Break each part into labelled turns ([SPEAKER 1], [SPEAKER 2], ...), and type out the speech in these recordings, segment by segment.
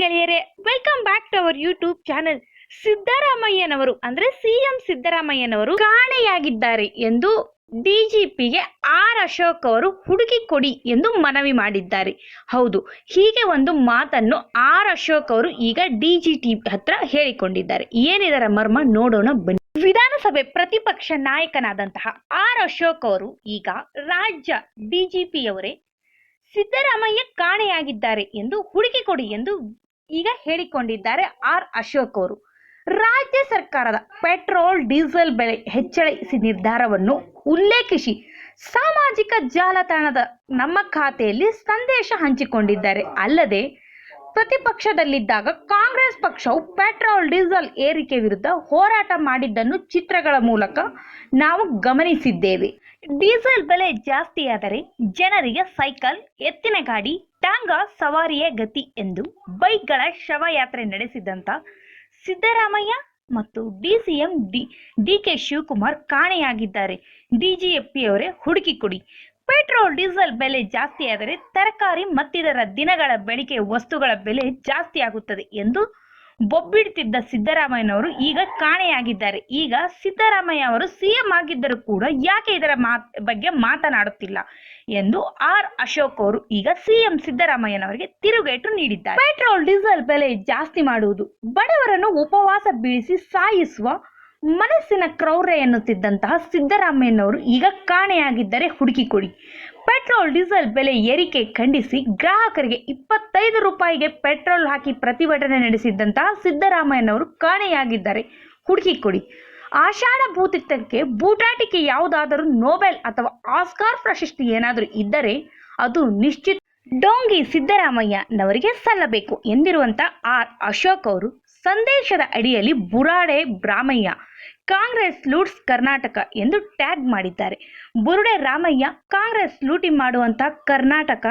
[SPEAKER 1] ಗೆಳೆಯರೇ welcome back to our YouTube channel ಸಿದ್ದರಾಮಯ್ಯನವರು, ಅಂದ್ರೆ ಸಿಎಂ ಸಿದ್ದರಾಮಯ್ಯನವರು ಕಾಣೆಯಾಗಿದ್ದಾರೆ ಎಂದು ಡಿಜಿಪಿಗೆ ಆರ್ ಅಶೋಕ್ ಅವರು ಹುಡುಕಿ ಕೊಡಿ ಎಂದು ಮನವಿ ಮಾಡಿದ್ದಾರೆ. ಹೌದು, ಹೀಗೆ ಒಂದು ಮಾತನ್ನು ಆರ್ ಅಶೋಕ್ ಅವರು ಈಗ ಡಿಜಿಟಿ ಹತ್ರ ಹೇಳಿಕೊಂಡಿದ್ದಾರೆ. ಏನಿದರ ಮರ್ಮ ನೋಡೋಣ ಬನ್ನಿ. ವಿಧಾನಸಭೆ ಪ್ರತಿಪಕ್ಷ ನಾಯಕನಾದಂತಹ ಆರ್ ಅಶೋಕ್ ಅವರು ಈಗ ರಾಜ್ಯ ಡಿಜಿಪಿಯವರೇ ಸಿದ್ದರಾಮಯ್ಯ ಕಾಣೆಯಾಗಿದ್ದಾರೆ ಎಂದು ಹುಡುಕಿ ಕೊಡಿ ಎಂದು ಈಗ ಹೇಳಿಕೊಂಡಿದ್ದಾರೆ ಆರ್ ಅಶೋಕ್ ಅವರು. ರಾಜ್ಯ ಸರ್ಕಾರದ ಪೆಟ್ರೋಲ್, ಡೀಸೆಲ್ ಬೆಲೆ ಹೆಚ್ಚಳಿಸಿ ನಿರ್ಧಾರವನ್ನು ಉಲ್ಲೇಖಿಸಿ ಸಾಮಾಜಿಕ ಜಾಲತಾಣದ ನಮ್ಮ ಖಾತೆಯಲ್ಲಿ ಸಂದೇಶ ಹಂಚಿಕೊಂಡಿದ್ದಾರೆ. ಅಲ್ಲದೆ, ಪ್ರತಿಪಕ್ಷದಲ್ಲಿದ್ದಾಗ ಕಾಂಗ್ರೆಸ್ ಪಕ್ಷವು ಪೆಟ್ರೋಲ್, ಡೀಸೆಲ್ ಏರಿಕೆ ವಿರುದ್ಧ ಹೋರಾಟ ಮಾಡಿದ್ದನ್ನು ಚಿತ್ರಗಳ ಮೂಲಕ ನಾವು ಗಮನಿಸಿದ್ದೇವೆ. ಡೀಸೆಲ್ ಬೆಲೆ ಜಾಸ್ತಿಯಾದರೆ ಜನರಿಗೆ ಸೈಕಲ್, ಎತ್ತಿನ ಗಾಡಿ, ಟಾಂಗ ಸವಾರಿಯೇ ಗತಿ ಎಂದು ಬೈಕ್ಗಳ ಶವಯಾತ್ರೆ ನಡೆಸಿದಂತ ಸಿದ್ದರಾಮಯ್ಯ ಮತ್ತು DCM D D K Shivakumar ಕಾಣೆಯಾಗಿದ್ದಾರೆ. ಡಿಜಿಎಫ್ಪಿಯವರೇ ಹುಡುಕಿ ಕೊಡಿ. ಪೆಟ್ರೋಲ್, ಡೀಸೆಲ್ ಬೆಲೆ ಜಾಸ್ತಿಯಾದರೆ ತರಕಾರಿ ಮತ್ತಿತರ ದಿನಗಳ ಬೆಳಿಗ್ಗೆ ವಸ್ತುಗಳ ಬೆಲೆ ಜಾಸ್ತಿಯಾಗುತ್ತದೆ ಎಂದು ಬೊಬ್ಬಿಡ್ತಿದ್ದ ಸಿದ್ದರಾಮಯ್ಯನವರು ಈಗ ಕಾಣೆಯಾಗಿದ್ದಾರೆ. ಈಗ ಸಿದ್ದರಾಮಯ್ಯ ಅವರು ಸಿಎಂ ಆಗಿದ್ದರೂ ಕೂಡ ಯಾಕೆ ಇದರ ಮಾತ್ ಬಗ್ಗೆ ಮಾತನಾಡುತ್ತಿಲ್ಲ ಎಂದು ಆರ್ ಅಶೋಕ್ ಅವರು ಈಗ ಸಿಎಂ ಸಿದ್ದರಾಮಯ್ಯನವರಿಗೆ ತಿರುಗೇಟು ನೀಡಿದ್ದಾರೆ. ಪೆಟ್ರೋಲ್, ಡೀಸೆಲ್ ಬೆಲೆ ಜಾಸ್ತಿ ಮಾಡುವುದು, ಬಡವರನ್ನು ಉಪವಾಸ ಬೀಳಿಸಿ ಸಾಯಿಸುವ ಮನಸ್ಸಿನ ಕ್ರೌರ್ಯ ಎನ್ನುತ್ತಿದ್ದಂತಹ ಸಿದ್ದರಾಮಯ್ಯನವರು ಈಗ ಕಾಣೆಯಾಗಿದ್ದರೆ ಹುಡುಕಿ ಕೊಡಿ. ಪೆಟ್ರೋಲ್, ಡೀಸೆಲ್ ಬೆಲೆ ಏರಿಕೆ ಖಂಡಿಸಿ ಗ್ರಾಹಕರಿಗೆ ಇಪ್ಪತ್ತೈದು ರೂಪಾಯಿಗೆ ಪೆಟ್ರೋಲ್ ಹಾಕಿ ಪ್ರತಿಭಟನೆ ನಡೆಸಿದ್ದಂತಹ ಸಿದ್ದರಾಮಯ್ಯನವರು ಕಾಣೆಯಾಗಿದ್ದಾರೆ. ಹುಡುಕಿ ಕೊಡಿ. ಆಷಾಢ ಭೂತಿತ್ವಕ್ಕೆ ಬೂಟಾಟಿಕೆ ಯಾವುದಾದರೂ ನೋಬೆಲ್ ಅಥವಾ ಆಸ್ಕಾರ್ ಪ್ರಶಸ್ತಿ ಏನಾದರೂ ಇದ್ದರೆ ಅದು ನಿಶ್ಚಿತ ಡೋಂಗಿ ಸಿದ್ದರಾಮಯ್ಯನವರಿಗೆ ಸಲ್ಲಬೇಕು ಎಂದಿರುವಂತ ಆರ್ ಅಶೋಕ್ ಅವರು ಸಂದೇಶದ ಅಡಿಯಲ್ಲಿ ಬುರಾಡೆ ಬ್ರಾಮಯ್ಯ ಕಾಂಗ್ರೆಸ್ ಲೂಟ್ಸ್ ಕರ್ನಾಟಕ ಎಂದು ಟ್ಯಾಗ್ ಮಾಡಿದ್ದಾರೆ. ಬುರುಡೆ ರಾಮಯ್ಯ ಕಾಂಗ್ರೆಸ್ ಲೂಟಿ ಮಾಡುವಂಥ ಕರ್ನಾಟಕ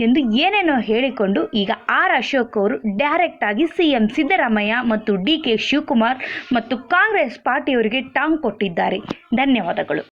[SPEAKER 1] ಎಂದು ಏನೇನೋ ಹೇಳಿಕೊಂಡು ಈಗ ಆರ್ ಅಶೋಕ್ ಅವರು ಡೈರೆಕ್ಟ್ ಆಗಿ ಸಿಎಂ ಸಿದ್ದರಾಮಯ್ಯ ಮತ್ತು ಡಿ ಕೆ ಶಿವಕುಮಾರ್ ಮತ್ತು ಕಾಂಗ್ರೆಸ್ ಪಾರ್ಟಿಯವರಿಗೆ ಟಾಂಗ್ ಕೊಟ್ಟಿದ್ದಾರೆ. ಧನ್ಯವಾದಗಳು.